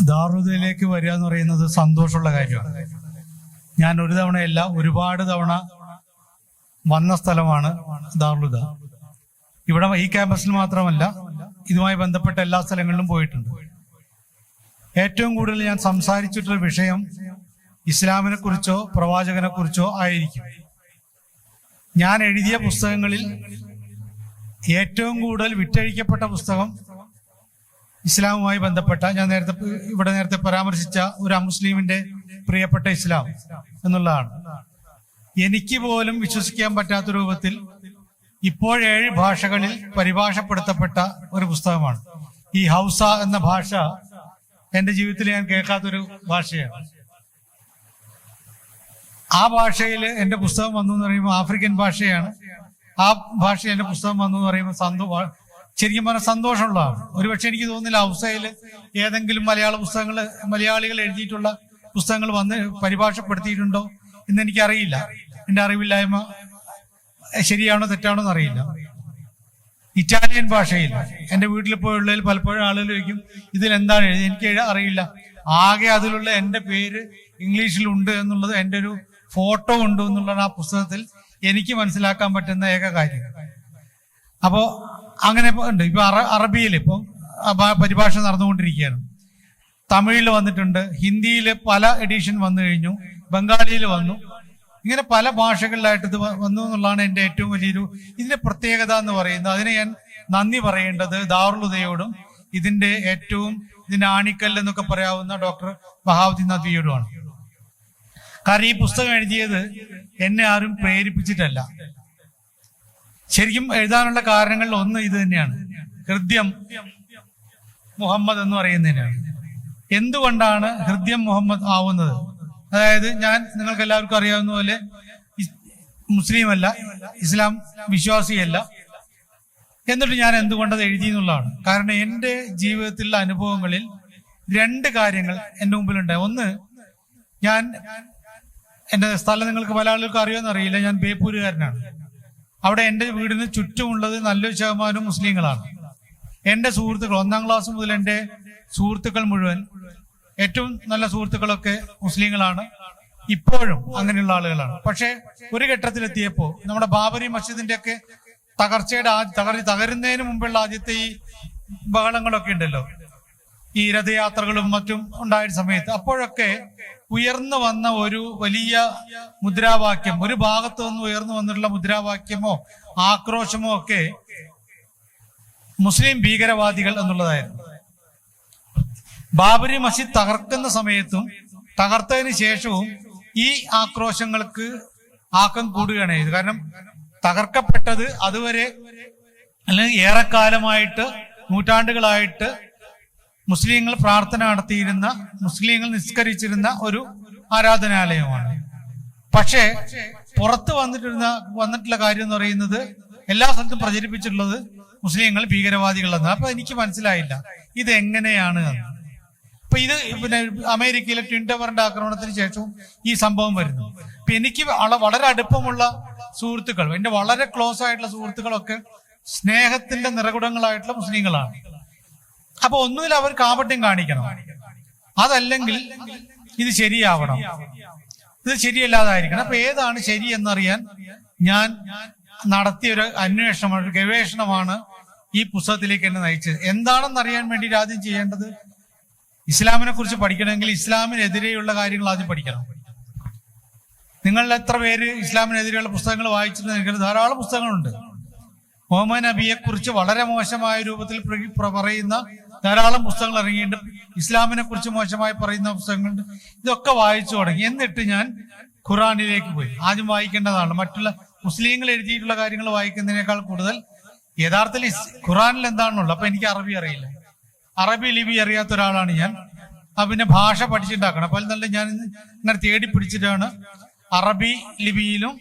ദാറുദയിലേക്ക് വരിക എന്ന് പറയുന്നത് സന്തോഷമുള്ള കാര്യമാണ്. ഞാൻ ഒരു തവണയല്ല ഒരുപാട് തവണ വന്ന സ്ഥലമാണ് ദാറുദ. ഇവിടെ ഈ ക്യാമ്പസിൽ മാത്രമല്ല ഇതുമായി ബന്ധപ്പെട്ട എല്ലാ സ്ഥലങ്ങളിലും പോയിട്ടുണ്ട്. ഏറ്റവും കൂടുതൽ ഞാൻ സംസാരിച്ചിട്ടുള്ള വിഷയം ഇസ്ലാമിനെ കുറിച്ചോ പ്രവാചകനെ കുറിച്ചോ ആയിരിക്കും. ഞാൻ എഴുതിയ പുസ്തകങ്ങളിൽ ഏറ്റവും കൂടുതൽ വിറ്റഴിക്കപ്പെട്ട പുസ്തകം ഇസ്ലാമുമായി ബന്ധപ്പെട്ട ഞാൻ നേരത്തെ ഇവിടെ നേരത്തെ പരാമർശിച്ച ഒരു മുസ്ലിമിന്റെ പ്രിയപ്പെട്ട ഇസ്ലാം എന്നുള്ളതാണ്. എനിക്ക് പോലും വിശ്വസിക്കാൻ പറ്റാത്ത രൂപത്തിൽ ഇപ്പോഴേഴ് ഭാഷകളിൽ പരിഭാഷപ്പെടുത്തപ്പെട്ട ഒരു പുസ്തകമാണ്. ഈ ഹൗസ എന്ന ഭാഷ എന്റെ ജീവിതത്തിൽ ഞാൻ കേൾക്കാത്തൊരു ഭാഷയാണ്. ആ ഭാഷയിൽ എന്റെ പുസ്തകം വന്നു എന്ന് പറയുമ്പോൾ ആഫ്രിക്കൻ ഭാഷയാണ്. ആ ഭാഷയിൽ എന്റെ പുസ്തകം വന്നു എന്ന് പറയുമ്പോൾ സന്തോ ശരിക്കും പറഞ്ഞാൽ സന്തോഷമുള്ളതാണ് ഒരുപക്ഷെ എനിക്ക് തോന്നുന്നില്ല ഔസയിൽ ഏതെങ്കിലും മലയാള പുസ്തകങ്ങൾ മലയാളികൾ എഴുതിയിട്ടുള്ള പുസ്തകങ്ങൾ വന്ന് പരിഭാഷപ്പെടുത്തിയിട്ടുണ്ടോ എന്ന് എനിക്കറിയില്ല. എന്റെ അറിവില്ലായ്മ ശരിയാണോ തെറ്റാണോ എന്നറിയില്ല. ഇറ്റാലിയൻ ഭാഷയിൽ എന്റെ വീട്ടിൽ പോയുള്ളതിൽ പലപ്പോഴും ആളുകൾ ചോദിക്കും ഇതിൽ എന്താണ് എഴുതി എനിക്ക് അറിയില്ല. ആകെ അതിലുള്ള എന്റെ പേര് ഇംഗ്ലീഷിലുണ്ട് എന്നുള്ളത് എന്റെ ഒരു ഫോട്ടോ ഉണ്ട് എന്നുള്ളതാണ് ആ പുസ്തകത്തിൽ എനിക്ക് മനസ്സിലാക്കാൻ പറ്റുന്ന ഏക കാര്യം. അപ്പോ അങ്ങനെ ഉണ്ട്. ഇപ്പൊ അറ അറബിയിൽ ഇപ്പൊ പരിഭാഷ നടന്നുകൊണ്ടിരിക്കുകയാണ്. തമിഴിൽ വന്നിട്ടുണ്ട് ഹിന്ദിയിൽ പല എഡിഷൻ വന്നു കഴിഞ്ഞു ബംഗാളിയിൽ വന്നു. ഇങ്ങനെ പല ഭാഷകളിലായിട്ട് ഇത് വന്നു എന്നുള്ളതാണ് എന്റെ ഏറ്റവും വലിയൊരു ഇതിന്റെ പ്രത്യേകത എന്ന് പറയുന്നത്. അതിന് ഞാൻ നന്ദി പറയേണ്ടത് ദാറുലുദയോടും ഇതിന്റെ ഏറ്റവും ഇതിന്റെ ആണിക്കല്ല് എന്നൊക്കെ പറയാവുന്ന ഡോക്ടർ ബഹാവുദ്ദീൻ നദ്വിയോടുമാണ്. കാരണം ഈ പുസ്തകം എഴുതിയത് എന്നെ ആരും പ്രേരിപ്പിച്ചിട്ടല്ല. ശരിക്കും എഴുതാനുള്ള കാരണങ്ങളിൽ ഒന്ന് ഇത് തന്നെയാണ്. ഹൃദ്യം മുഹമ്മദ് എന്ന് പറയുന്നതിനാണ് എന്തുകൊണ്ടാണ് ഹൃദ്യം മുഹമ്മദ് ആവുന്നത്? അതായത് ഞാൻ നിങ്ങൾക്ക് എല്ലാവർക്കും അറിയാവുന്ന പോലെ മുസ്ലിമല്ല ഇസ്ലാം വിശ്വാസിയല്ല. എന്നിട്ട് ഞാൻ എന്തുകൊണ്ടത് എഴുതി എന്നുള്ളതാണ്. കാരണം എന്റെ ജീവിതത്തിലുള്ള അനുഭവങ്ങളിൽ രണ്ട് കാര്യങ്ങൾ എന്റെ മുമ്പിലുണ്ടായി. ഒന്ന് ഞാൻ എന്റെ സ്ഥലം നിങ്ങൾക്ക് പല ആളുകൾക്ക് അറിയുമെന്ന് അറിയില്ല. ഞാൻ ബേപ്പൂരുകാരനാണ്. അവിടെ എന്റെ വീടിന് ചുറ്റുമുള്ളത് നല്ലൊരു ശതമാനം മുസ്ലിങ്ങളാണ്. എന്റെ സുഹൃത്തുക്കൾ ഒന്നാം ക്ലാസ് മുതൽ എന്റെ സുഹൃത്തുക്കൾ മുഴുവൻ ഏറ്റവും നല്ല സുഹൃത്തുക്കളൊക്കെ മുസ്ലിങ്ങളാണ്. ഇപ്പോഴും അങ്ങനെയുള്ള ആളുകളാണ്. പക്ഷേ ഒരു ഘട്ടത്തിലെത്തിയപ്പോ നമ്മുടെ ബാബരി മസ്ജിദിന്റെ ഒക്കെ തകർച്ചയുടെ തകർ തകരുന്നതിന് മുമ്പുള്ള ആദ്യത്തെ ഈ ബഹളങ്ങളൊക്കെ ഉണ്ടല്ലോ. ഈ രഥയാത്രകളും മറ്റും ഉണ്ടായ സമയത്ത് അപ്പോഴൊക്കെ ഉയർന്നു വന്ന ഒരു വലിയ മുദ്രാവാക്യം ഒരു ഭാഗത്തു നിന്ന് ഉയർന്നു വന്നിട്ടുള്ള മുദ്രാവാക്യമോ ആക്രോശമോ ഒക്കെ മുസ്ലിം ഭീകരവാദികൾ എന്നുള്ളതായിരുന്നു. ബാബരി മസ്ജിദ് തകർക്കുന്ന സമയത്തും തകർത്തതിന് ശേഷവും ഈ ആക്രോശങ്ങൾക്ക് ആക്കം കൂടുകയാണ് ചെയ്തത്. കാരണം തകർക്കപ്പെട്ടത് അതുവരെ അല്ലെങ്കിൽ ഏറെക്കാലമായിട്ട് നൂറ്റാണ്ടുകളായിട്ട് മുസ്ലിങ്ങൾ പ്രാർത്ഥന നടത്തിയിരുന്ന മുസ്ലിങ്ങൾ നിസ്കരിച്ചിരുന്ന ഒരു ആരാധനാലയമാണ്. പക്ഷേ പുറത്ത് വന്നിട്ടിരുന്ന വന്നിട്ടുള്ള കാര്യം എന്ന് പറയുന്നത് എല്ലാ സ്ഥലത്തും പ്രചരിപ്പിച്ചിട്ടുള്ളത് മുസ്ലിങ്ങൾ ഭീകരവാദികളെന്ന് അപ്പൊ എനിക്ക് മനസ്സിലായില്ല. ഇത് എങ്ങനെയാണ് എന്ന്. അപ്പൊ ഇത് പിന്നെ അമേരിക്കയിലെ ട്വിൻ ടവറിന്റെ ആക്രമണത്തിന് ശേഷവും ഈ സംഭവം വരുന്നു. അപ്പൊ എനിക്ക് വളരെ അടുപ്പമുള്ള സുഹൃത്തുക്കൾ എന്റെ വളരെ ക്ലോസ് ആയിട്ടുള്ള സുഹൃത്തുക്കളൊക്കെ സ്നേഹത്തിന്റെ നിറകുടങ്ങളായിട്ടുള്ള മുസ്ലിങ്ങളാണ്. അപ്പൊ ഒന്നുകിൽ അവർ കാപട്യം കാണിക്കണം. അതല്ലെങ്കിൽ ഇത് ശരിയാവണം. ഇത് ശരിയല്ലാതായിരിക്കണം. അപ്പൊ ഏതാണ് ശരി എന്നറിയാൻ ഞാൻ നടത്തിയ ഒരു അന്വേഷണമാണ് ഒരു ഗവേഷണമാണ് ഈ പുസ്തകത്തിലേക്ക് എന്നെ നയിച്ചത്. എന്താണെന്ന് അറിയാൻ വേണ്ടി ആദ്യം ചെയ്യേണ്ടത് ഇസ്ലാമിനെ കുറിച്ച് പഠിക്കണമെങ്കിൽ ഇസ്ലാമിനെതിരെയുള്ള കാര്യങ്ങൾ ആദ്യം പഠിക്കണം. നിങ്ങൾ എത്ര പേര് ഇസ്ലാമിനെതിരെയുള്ള പുസ്തകങ്ങൾ വായിച്ചിട്ടുണ്ട് എനിക്ക് ധാരാളം പുസ്തകങ്ങളുണ്ട്. മുഹമ്മദ് നബിയെ കുറിച്ച് വളരെ മോശമായ രൂപത്തിൽ പറയുന്ന ധാരാളം പുസ്തകങ്ങൾ ഇറങ്ങിയിട്ടുണ്ട്. ഇസ്ലാമിനെ കുറിച്ച് മോശമായി പറയുന്ന പുസ്തകങ്ങളുണ്ട്. ഇതൊക്കെ വായിച്ചു തുടങ്ങി. എന്നിട്ട് ഞാൻ ഖുറാനിലേക്ക് പോയി. ആദ്യം വായിക്കേണ്ടതാണ്. മറ്റുള്ള മുസ്ലിങ്ങൾ എഴുതിയിട്ടുള്ള കാര്യങ്ങൾ വായിക്കുന്നതിനേക്കാൾ കൂടുതൽ യഥാർത്ഥത്തിൽ ഖുറാനിൽ എന്താണുള്ളത് അപ്പൊ എനിക്ക് അറബി അറിയില്ല. അറബി ലിപി അറിയാത്ത ഒരാളാണ് ഞാൻ. ആ പിന്നെ ഭാഷ പഠിച്ചിട്ടുണ്ടാക്കണം. അപ്പോൾ നല്ല ഞാൻ ഇങ്ങനെ തേടി പിടിച്ചിട്ടാണ് അറബി ലിപിയിലും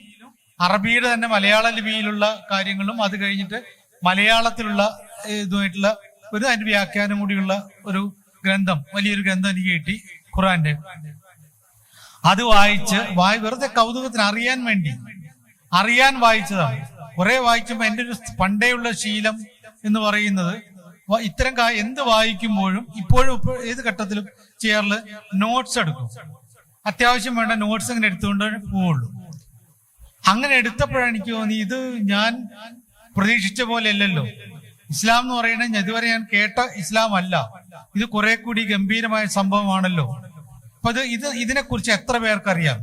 അറബിയുടെ തന്നെ മലയാള ലിപിയിലുള്ള കാര്യങ്ങളും അത് കഴിഞ്ഞിട്ട് മലയാളത്തിലുള്ള ഇതുമായിട്ടുള്ള ഒരു അതിന്റെ വ്യാഖ്യാനം കൂടിയുള്ള ഒരു ഗ്രന്ഥം വലിയൊരു ഗ്രന്ഥം എനിക്ക് കിട്ടി ഖുറാന്റെ. അത് വായിച്ച് വായി വെറുതെ കൗതുകത്തിന് അറിയാൻ വേണ്ടി അറിയാൻ വായിച്ചതാണ്. കുറെ വായിക്കുമ്പോൾ എന്റെ ഒരു പണ്ടേയുള്ള ശീലം എന്ന് പറയുന്നത് ഇത്തരം എന്ത് വായിക്കുമ്പോഴും ഇപ്പോഴും ഏത് ഘട്ടത്തിലും ചെയറിൽ നോട്ട്സ് എടുക്കും. അത്യാവശ്യം വേണ്ട നോട്ട്സ് ഇങ്ങനെ എടുത്തുകൊണ്ട് പോവുള്ളൂ. അങ്ങനെ എടുത്തപ്പോഴാണ് എനിക്ക് തോന്നി ഇത് ഞാൻ പ്രതീക്ഷിച്ച പോലെ അല്ലല്ലോ. ഇസ്ലാം എന്ന് പറയുന്നത് ഇതുവരെ ഞാൻ കേട്ട ഇസ്ലാം അല്ല. ഇത് കുറെ കൂടി ഗംഭീരമായ സംഭവമാണല്ലോ. അപ്പൊ ഇത് ഇത് ഇതിനെക്കുറിച്ച് എത്ര പേർക്കറിയാം?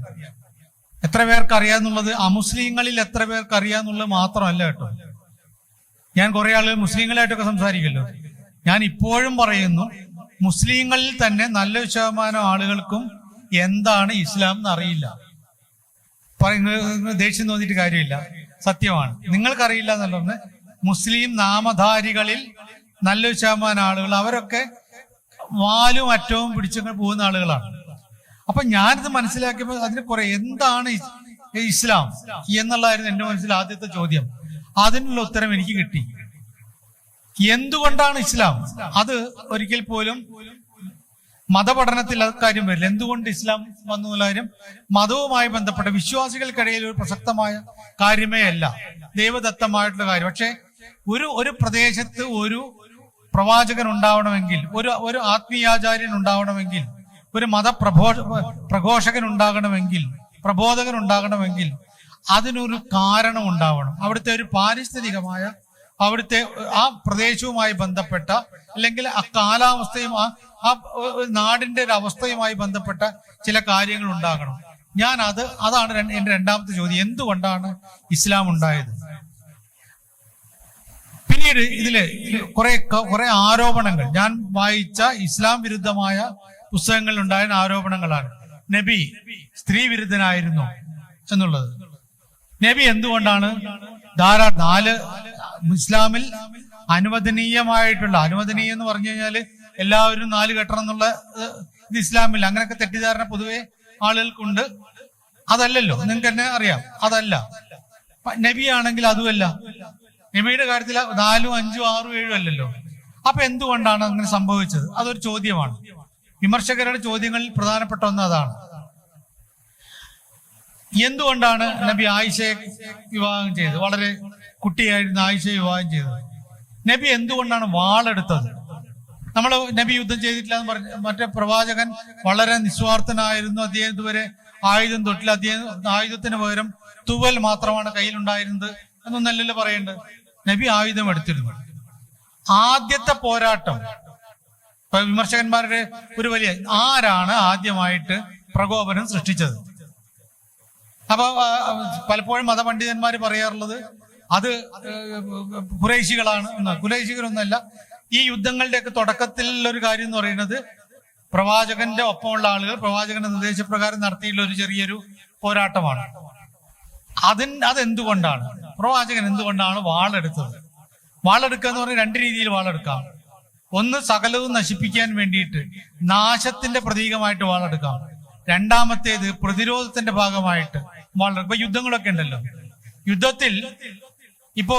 എത്ര പേർക്ക് അറിയാന്നുള്ളത് അമുസ്ലിങ്ങളിൽ എത്ര പേർക്ക് അറിയാന്നുള്ളത് മാത്രമല്ല കേട്ടോ. ഞാൻ കുറെ ആളുകൾ മുസ്ലിങ്ങളായിട്ടൊക്കെ സംസാരിക്കല്ലോ ഞാൻ ഇപ്പോഴും പറയുന്നു മുസ്ലിങ്ങളിൽ തന്നെ നല്ല ശതമാനം ആളുകൾക്കും എന്താണ് ഇസ്ലാം എന്ന് അറിയില്ല. പറയുന്നത് ദേഷ്യം തോന്നിയിട്ട് കാര്യമില്ല. സത്യമാണ്. നിങ്ങൾക്കറിയില്ല എന്നുള്ളത് മുസ്ലിം നാമധാരികളിൽ നല്ലൊരു ശതമാനം ആളുകൾ അവരൊക്കെ വാലും അറ്റവും പിടിച്ചൊക്കെ പോകുന്ന ആളുകളാണ്. അപ്പൊ ഞാനിത് മനസ്സിലാക്കിയപ്പോൾ അതിന് കുറെ എന്താണ് ഇസ്ലാം എന്നുള്ളതായിരുന്നു എന്റെ മനസ്സിൽ ആദ്യത്തെ ചോദ്യം. അതിനുള്ള ഉത്തരം എനിക്ക് കിട്ടി. എന്തുകൊണ്ടാണ് ഇസ്ലാം? അത് ഒരിക്കൽ പോലും മതപഠനത്തിൽ കാര്യം വരില്ല. എന്തുകൊണ്ട് ഇസ്ലാം വന്നു കാര്യം മതവുമായി ബന്ധപ്പെട്ട വിശ്വാസികൾക്കിടയിൽ ഒരു പ്രസക്തമായ കാര്യമേ അല്ല. ദൈവദത്തമായിട്ടുള്ള കാര്യം. പക്ഷെ ഒരു ഒരു പ്രദേശത്ത് ഒരു പ്രവാചകൻ ഉണ്ടാവണമെങ്കിൽ ഒരു ഒരു ആത്മീയാചാര്യൻ ഉണ്ടാവണമെങ്കിൽ ഒരു മതപ്രഘോ പ്രഘോഷകൻ ഉണ്ടാകണമെങ്കിൽ പ്രബോധകൻ ഉണ്ടാകണമെങ്കിൽ അതിനൊരു കാരണം ഉണ്ടാവണം അവിടുത്തെ ഒരു പാരിസ്ഥിതികമായ അവിടുത്തെ ആ പ്രദേശവുമായി ബന്ധപ്പെട്ട അല്ലെങ്കിൽ ആ കാലാവസ്ഥയും ആ ആ നാടിന്റെ ഒരു അവസ്ഥയുമായി ബന്ധപ്പെട്ട ചില കാര്യങ്ങൾ ഉണ്ടാകണം ഞാൻ അത് അതാണ് എന്റെ രണ്ടാമത്തെ ചോദ്യം. എന്തുകൊണ്ടാണ് ഇസ്ലാം ഉണ്ടായത്? പിന്നീട് ഇതിൽ കുറെ കുറെ ആരോപണങ്ങൾ. ഞാൻ വായിച്ച ഇസ്ലാം വിരുദ്ധമായ പുസ്തകങ്ങളിൽ ഉണ്ടായ ആരോപണങ്ങളാണ്. നബി സ്ത്രീ വിരുദ്ധനായിരുന്നു എന്നുള്ളത്. നബി എന്തുകൊണ്ടാണ് ധാരാ നാല് ഇസ്ലാമിൽ അനുവദനീയമായിട്ടുള്ള അനുവദനീയം എന്ന് പറഞ്ഞു കഴിഞ്ഞാൽ എല്ലാവരും നാല് കെട്ടണം എന്നുള്ള ഇത് ഇസ്ലാമിൽ അങ്ങനെയൊക്കെ തെറ്റിദ്ധാരണ പൊതുവെ ആളുകൾക്കുണ്ട് അതല്ലല്ലോ. നിങ്ങൾക്ക് തന്നെ അറിയാം. അതല്ല. നബിയാണെങ്കിൽ അതുമല്ല. നബിയുടെ കാര്യത്തിൽ നാലും അഞ്ചും ആറും ഏഴും അല്ലല്ലോ? അപ്പൊ എന്തുകൊണ്ടാണ് അങ്ങനെ സംഭവിച്ചത്? അതൊരു ചോദ്യമാണ്. വിമർശകരുടെ ചോദ്യങ്ങളിൽ പ്രധാനപ്പെട്ട ഒന്ന് അതാണ്. എന്തുകൊണ്ടാണ് നബി ആയിഷയെ വിവാഹം ചെയ്തത്? വളരെ കുട്ടിയായിരുന്ന ആയിഷയെ വിവാഹം ചെയ്തത്. നബി എന്തുകൊണ്ടാണ് വാളെടുത്തത്? നമ്മൾ നബി യുദ്ധം ചെയ്തിട്ടില്ല എന്ന് പറഞ്ഞ മറ്റേ പ്രവാചകൻ വളരെ നിസ്വാർത്ഥനായിരുന്നു. അദ്ദേഹം ഇതുവരെ ആയുധം തൊട്ടില്ല. അദ്ദേഹം ആയുധത്തിന് പകരം തുവൽ മാത്രമാണ് കയ്യിലുണ്ടായിരുന്നത് എന്നൊന്നല്ലല്ലോ പറയേണ്ടത്. നബി ആയുധം എടുത്തിരുന്നു. ആദ്യത്തെ പോരാട്ടം. വിമർശകന്മാരുടെ ഒരു വലിയ ആരാണ് ആദ്യമായിട്ട് പ്രകോപനം സൃഷ്ടിച്ചത്? അപ്പൊ പലപ്പോഴും മതപണ്ഡിതന്മാർ പറയാറുള്ളത് അത് കുറേശികളാണ് എന്ന്. ഈ യുദ്ധങ്ങളുടെയൊക്കെ തുടക്കത്തിൽ ഒരു കാര്യം എന്ന് പറയുന്നത് പ്രവാചകന്റെ ഒപ്പമുള്ള ആളുകൾ പ്രവാചകന്റെ നിർദ്ദേശപ്രകാരം നടത്തിയിട്ടുള്ള ഒരു ചെറിയൊരു പോരാട്ടമാണ്. അതിൻ അതെന്തുകൊണ്ടാണ്? പ്രവാചകൻ എന്തുകൊണ്ടാണ് വാളെടുത്തത്? വാളെടുക്കുക എന്ന് പറഞ്ഞാൽ രണ്ട് രീതിയിൽ വാളെടുക്കാം. ഒന്ന് സകലവും നശിപ്പിക്കാൻ വേണ്ടിയിട്ട് നാശത്തിന്റെ പ്രതീകമായിട്ട് വാളെടുക്കാം. രണ്ടാമത്തേത് പ്രതിരോധത്തിന്റെ ഭാഗമായിട്ട് വാളെടുക്കും. ഇപ്പൊ യുദ്ധങ്ങളൊക്കെ ഉണ്ടല്ലോ. യുദ്ധത്തിൽ ഇപ്പോ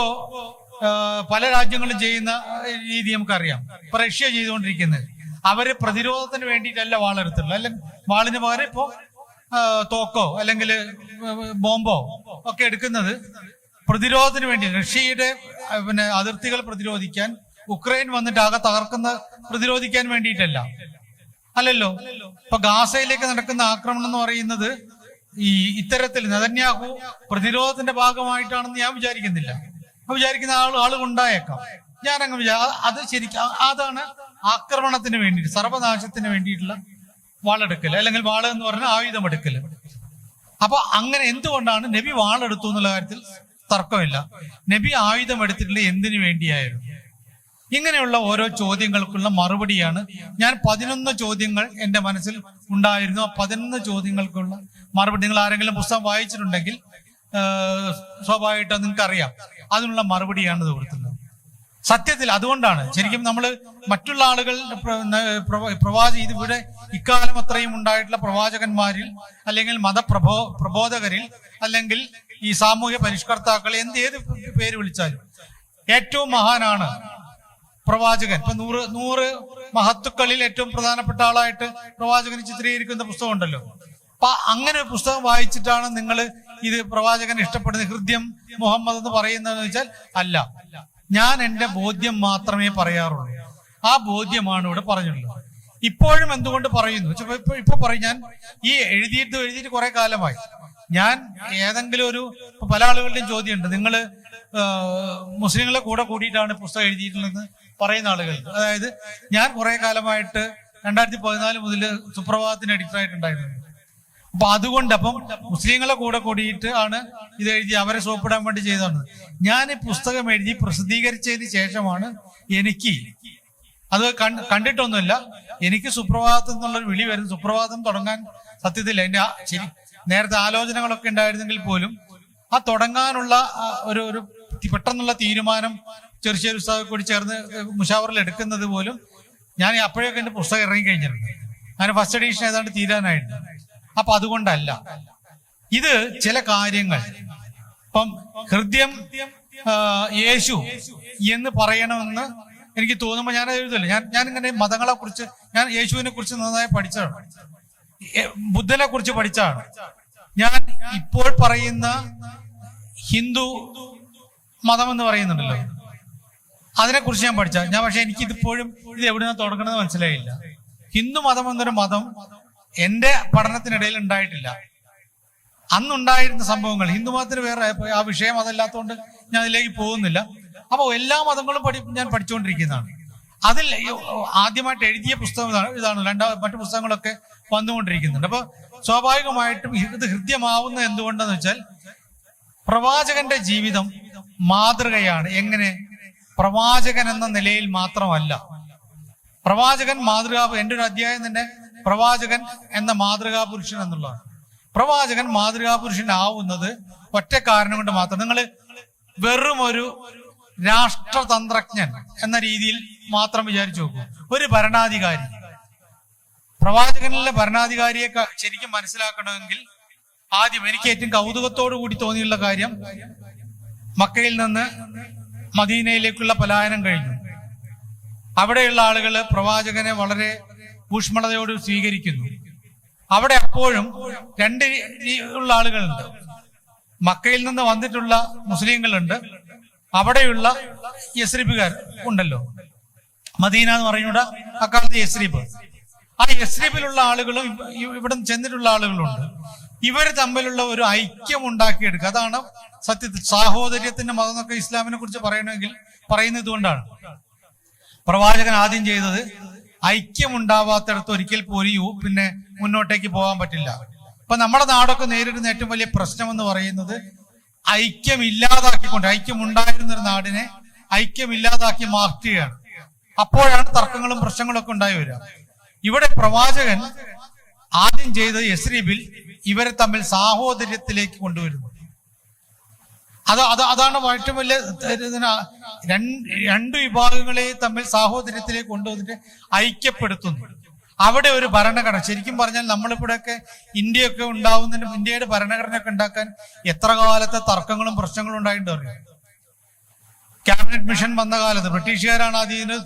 പല രാജ്യങ്ങളും ചെയ്യുന്ന രീതി നമുക്കറിയാം. ഇപ്പൊ റഷ്യ ചെയ്തുകൊണ്ടിരിക്കുന്നത്. അവർ പ്രതിരോധത്തിന് വേണ്ടിയിട്ടല്ല വാളെടുത്തുള്ളൂ അല്ലെങ്കിൽ വാളിന് പകരം ഇപ്പോ തോക്കോ അല്ലെങ്കിൽ ബോംബോ ഒക്കെ എടുക്കുന്നത്. പ്രതിരോധത്തിന് വേണ്ടി റഷ്യയുടെ പിന്നെ അതിർത്തികൾ പ്രതിരോധിക്കാൻ ഉക്രൈൻ വന്നിട്ട് ആകെ തകർക്കുന്ന പ്രതിരോധിക്കാൻ വേണ്ടിയിട്ടല്ല. അല്ലല്ലോ? ഇപ്പൊ ഗാസയിലേക്ക് നടക്കുന്ന ആക്രമണം എന്ന് പറയുന്നത് ഈ ഇത്തരത്തിൽ നെതന്യാഹു പ്രതിരോധത്തിന്റെ ഭാഗമായിട്ടാണെന്ന് ഞാൻ വിചാരിക്കുന്നില്ല. വിചാരിക്കുന്ന ആൾ ആളുകൾ ഉണ്ടായേക്കാം ഞാൻ അങ്ങ് അത് ശരിക്കും അതാണ് ആക്രമണത്തിന് വേണ്ടിയിട്ട് സർവനാശത്തിന് വേണ്ടിയിട്ടുള്ള വാളെടുക്കൽ അല്ലെങ്കിൽ വാൾ എന്ന് പറഞ്ഞാൽ ആയുധം എടുക്കൽ അപ്പൊ അങ്ങനെ എന്തുകൊണ്ടാണ് നബി വാളെടുത്തു എന്നുള്ള കാര്യത്തിൽ തർക്കമില്ല. നബി ആയുധം എടുത്തിട്ടുള്ള എന്തിനു വേണ്ടിയായിരുന്നു? ഇങ്ങനെയുള്ള ഓരോ ചോദ്യങ്ങൾക്കുള്ള മറുപടിയാണ് ഞാൻ പതിനൊന്ന് ചോദ്യങ്ങൾ എന്റെ മനസ്സിൽ ഉണ്ടായിരുന്നു. ആ പതിനൊന്ന് ചോദ്യങ്ങൾക്കുള്ള മറുപടി നിങ്ങൾ ആരെങ്കിലും പുസ്തകം വായിച്ചിട്ടുണ്ടെങ്കിൽ സ്വാഭാവികമായിട്ടും നിങ്ങൾക്ക് അറിയാം അതിനുള്ള മറുപടിയാണ് ഇത് കൊടുക്കുന്നത് സത്യത്തിൽ അതുകൊണ്ടാണ് ശരിക്കും നമ്മൾ മറ്റുള്ള ആളുകൾ പ്രവാചക ഇവിടെ ഇക്കാലം അത്രയും ഉണ്ടായിട്ടുള്ള പ്രവാചകന്മാരിൽ അല്ലെങ്കിൽ മതപ്രബോ പ്രബോധകരിൽ അല്ലെങ്കിൽ ഈ സാമൂഹ്യ പരിഷ്കർത്താക്കൾ എന്ത് ഏത് പേര് വിളിച്ചാലും ഏറ്റവും മഹാനാണ് പ്രവാചകൻ. ഇപ്പൊ നൂറ് നൂറ് മഹത്തുക്കളിൽ ഏറ്റവും പ്രധാനപ്പെട്ട ആളായിട്ട് പ്രവാചകൻ ചിത്രീകരിക്കുന്ന പുസ്തകം ഉണ്ടല്ലോ അപ്പൊ അങ്ങനെ ഒരു പുസ്തകം വായിച്ചിട്ടാണ് നിങ്ങൾ ഇത് പ്രവാചകൻ ഇഷ്ടപ്പെടുന്ന ഹൃദ്യം മുഹമ്മദ് എന്ന് പറയുന്നതെന്ന് വെച്ചാൽ അല്ല. ഞാൻ എന്റെ ബോധ്യം മാത്രമേ പറയാറുള്ളൂ. ആ ബോധ്യമാണ് ഇവിടെ പറഞ്ഞിട്ടുള്ളത്. ഇപ്പോഴും എന്തുകൊണ്ട് പറയുന്നു? ഇപ്പൊ ഇപ്പൊ പറയും ഞാൻ. ഈ എഴുതിയിട്ട് എഴുതിയിട്ട് കുറെ കാലമായി. ഞാൻ ഏതെങ്കിലും ഒരു പല ആളുകളുടെയും ചോദ്യമുണ്ട്. നിങ്ങൾ മുസ്ലിങ്ങളെ കൂടെ കൂടിയിട്ടാണ് പുസ്തകം എഴുതിയിട്ടുള്ളതെന്ന് പറയുന്ന ആളുകൾ അതായത് ഞാൻ കുറെ കാലമായിട്ട് രണ്ടായിരത്തി പതിനാല് മുതൽ സുപ്രഭാതത്തിന് എഡിറ്റർ ആയിട്ടുണ്ടായിരുന്നു അപ്പൊ അതുകൊണ്ട് അപ്പം മുസ്ലിങ്ങളെ കൂടെ കൂടിയിട്ട് ആണ് ഇത് എഴുതി അവരെ സോപ്പിടാൻ വേണ്ടി ചെയ്തതാണ് ഞാൻ ഈ പുസ്തകം എഴുതി പ്രസിദ്ധീകരിച്ചതിന് ശേഷമാണ് എനിക്ക് അത് കണ്ട് കണ്ടിട്ടൊന്നുമില്ല. എനിക്ക് സുപ്രഭാതം എന്നുള്ളൊരു വിളി വരുന്നു. സുപ്രഭാതം തുടങ്ങാൻ സത്യത്തിൽ എന്റെ ആ ശരി നേരത്തെ ആലോചനകളൊക്കെ ഉണ്ടായിരുന്നെങ്കിൽ പോലും ആ തുടങ്ങാനുള്ള ഒരു ഒരു പെട്ടെന്നുള്ള തീരുമാനം ചെറുശ്ശേരി ഉസ്താദ് കൂടി ചേർന്ന് മുഷാവറിൽ എടുക്കുന്നത് പോലും ഞാൻ അപ്പോഴൊക്കെ എന്റെ പുസ്തകം ഇറങ്ങി കഴിഞ്ഞിരുന്നു അങ്ങനെ ഫസ്റ്റ് എഡീഷൻ ഏതാണ്ട് തീരാനായിരുന്നു അപ്പൊ അതുകൊണ്ടല്ല. ഇത് ചില കാര്യങ്ങൾ. ഇപ്പം ഹൃദയം യേശു എന്ന് പറയണമെന്ന് എനിക്ക് തോന്നുമ്പോൾ ഞാൻ എഴുതില്ല ഞാൻ ഞാൻ ഇങ്ങനെ മതങ്ങളെ കുറിച്ച് ഞാൻ യേശുവിനെ കുറിച്ച് നന്നായി പഠിച്ചാണ് ബുദ്ധനെ കുറിച്ച് പഠിച്ചതാണ്. ഞാൻ ഇപ്പോൾ പറയുന്ന ഹിന്ദു മതം എന്ന് പറയുന്നുണ്ടല്ലോ. അതിനെക്കുറിച്ച് ഞാൻ പഠിച്ച. ഞാൻ പക്ഷെ എനിക്ക് ഇതിപ്പോഴും ഇത് എവിടെ നിന്ന് തുടങ്ങണമെന്ന് മനസ്സിലായില്ല. ഹിന്ദു മതം എന്നൊരു മതം എന്റെ പഠനത്തിനിടയിൽ ഉണ്ടായിട്ടില്ല. അന്നുണ്ടായിരുന്ന സംഭവങ്ങൾ ഹിന്ദു മതത്തിന് വേറെ ആ വിഷയം അതല്ലാത്തതുകൊണ്ട് ഞാൻ അതിലേക്ക് പോകുന്നില്ല. അപ്പൊ എല്ലാ മതങ്ങളും പഠി ഞാൻ പഠിച്ചുകൊണ്ടിരിക്കുന്നതാണ്. അതിൽ ആദ്യമായിട്ട് എഴുതിയ പുസ്തകം ഇതാണ് ഇതാണ്. രണ്ടാം മറ്റു പുസ്തകങ്ങളൊക്കെ വന്നുകൊണ്ടിരിക്കുന്നുണ്ട്. അപ്പൊ സ്വാഭാവികമായിട്ടും ഇത് ഹൃദ്യമാവുന്നത് എന്തുകൊണ്ടെന്ന് വെച്ചാൽ പ്രവാചകന്റെ ജീവിതം മാതൃകയാണ്. എങ്ങനെ? പ്രവാചകൻ എന്ന നിലയിൽ മാത്രമല്ല. പ്രവാചകൻ മാതൃകാ എന്റെ ഒരു അധ്യായം തന്നെ പ്രവാചകൻ എന്ന മാതൃകാ പുരുഷൻ എന്നുള്ളതാണ്. പ്രവാചകൻ മാതൃകാ പുരുഷനാവുന്നത് ഒറ്റ കാരണം കൊണ്ട് മാത്രം. നിങ്ങൾ വെറും ഒരു രാഷ്ട്രതന്ത്രജ്ഞൻ എന്ന രീതിയിൽ മാത്രം വിചാരിച്ചു നോക്കൂ. ഒരു ഭരണാധികാരി. പ്രവാചകനിലെ ഭരണാധികാരിയെ ശരിക്കും മനസ്സിലാക്കണമെങ്കിൽ ആദ്യം എനിക്ക് ഏറ്റവും കൗതുകത്തോടു കൂടി തോന്നിയുള്ള കാര്യം മക്കയിൽ നിന്ന് മദീനയിലേക്കുള്ള പലായനം കഴിഞ്ഞു. അവിടെയുള്ള ആളുകൾ പ്രവാചകനെ വളരെ ഊഷ്മളതയോട് സ്വീകരിക്കുന്നു. അവിടെ അപ്പോഴും രണ്ട് ഉള്ള ആളുകളുണ്ട്. മക്കയിൽ നിന്ന് വന്നിട്ടുള്ള മുസ്ലിങ്ങളുണ്ട്. അവിടെയുള്ള യസ്രിബുകാർ ഉണ്ടല്ലോ. മദീന എന്ന് പറയുന്നത് അക്കാലത്ത് യസ്രിബ്. ആ യസ്രീബിലുള്ള ആളുകളും ഇവ- ഇവ- ഇവിടെ ചെന്നിട്ടുള്ള ആളുകളുണ്ട്. ഇവർ തമ്മിലുള്ള ഒരു ഐക്യം ഉണ്ടാക്കിയെടുക്കുക. അതാണ് സത്യത്തിൽ സാഹോദര്യത്തിന്റെ മതം എന്നൊക്കെ ഇസ്ലാമിനെ കുറിച്ച് പറയണമെങ്കിൽ പറയുന്നത് ഇതുകൊണ്ടാണ് പ്രവാചകൻ ആദ്യം ചെയ്തത് ഐക്യമുണ്ടാവാത്തടത്ത് ഒരിക്കൽ പോലും പിന്നെ മുന്നോട്ടേക്ക് പോകാൻ പറ്റില്ല. ഇപ്പൊ നമ്മുടെ നാടൊക്കെ നേരിടുന്ന ഏറ്റവും വലിയ പ്രശ്നം എന്ന് പറയുന്നത് ഐക്യം ഇല്ലാതാക്കിക്കൊണ്ട് ഐക്യം ഉണ്ടായിരുന്ന ഒരു നാടിനെ ഐക്യം ഇല്ലാതാക്കി മാറ്റുകയാണ്. അപ്പോഴാണ് തർക്കങ്ങളും പ്രശ്നങ്ങളും ഒക്കെ ഉണ്ടായി വരിക. ഇവിടെ പ്രവാചകൻ ആദ്യം ചെയ്തത് യസ്രീബിൽ ഇവരെ തമ്മിൽ സാഹോദര്യത്തിലേക്ക് കൊണ്ടുവരുന്നു. അത് അത് അതാണ് ഏറ്റവും വലിയ രണ്ടു വിഭാഗങ്ങളെ തമ്മിൽ സാഹോദര്യത്തിലേക്ക് കൊണ്ടുവന്നിട്ട് ഐക്യപ്പെടുത്തുന്നു. അവിടെ ഒരു ഭരണഘടന. ശരിക്കും പറഞ്ഞാൽ നമ്മളിവിടെയൊക്കെ ഇന്ത്യയൊക്കെ ഉണ്ടാവുന്നതിന് ഇന്ത്യയുടെ ഭരണഘടനയൊക്കെ ഉണ്ടാക്കാൻ എത്ര കാലത്തെ തർക്കങ്ങളും പ്രശ്നങ്ങളും ഉണ്ടായിട്ടുണ്ട് അറിയാം ക്യാബിനറ്റ് മിഷൻ വന്ന കാലത്ത് ബ്രിട്ടീഷുകാരാണ് ഇതിന്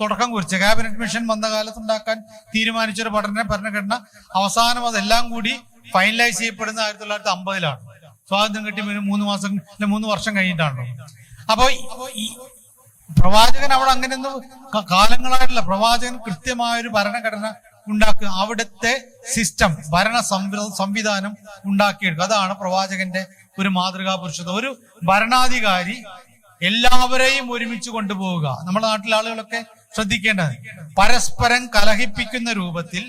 തുടക്കം കുറിച്ച്. ക്യാബിനറ്റ് മിഷൻ വന്ന കാലത്ത് ഉണ്ടാക്കാൻ തീരുമാനിച്ചൊരു പഠന ഭരണഘടന. അവസാനം അതെല്ലാം കൂടി ഫൈനലൈസ് ചെയ്യപ്പെടുന്ന ആയിരത്തി തൊള്ളായിരത്തി അമ്പതിലാണ് സ്വാതന്ത്ര്യം കിട്ടി മൂന്ന് മാസം മൂന്ന് വർഷം കഴിഞ്ഞിട്ടാണല്ലോ. അപ്പൊ പ്രവാചകൻ അവിടെ അങ്ങനെയൊന്നും കാലങ്ങളായിട്ടുള്ള പ്രവാചകൻ കൃത്യമായ ഒരു ഭരണഘടന ഉണ്ടാക്കുക. അവിടുത്തെ സിസ്റ്റം ഭരണ സംവി- സംവിധാനം ഉണ്ടാക്കിയെടുക്കുക. അതാണ് പ്രവാചകന്റെ ഒരു മാതൃകാ പുരുഷത ഒരു ഭരണാധികാരി എല്ലാവരെയും ഒരുമിച്ച് കൊണ്ടുപോവുക. നമ്മുടെ നാട്ടിലെ ആളുകളൊക്കെ ശ്രദ്ധിക്കേണ്ടത്. പരസ്പരം കലഹിപ്പിക്കുന്ന രൂപത്തിൽ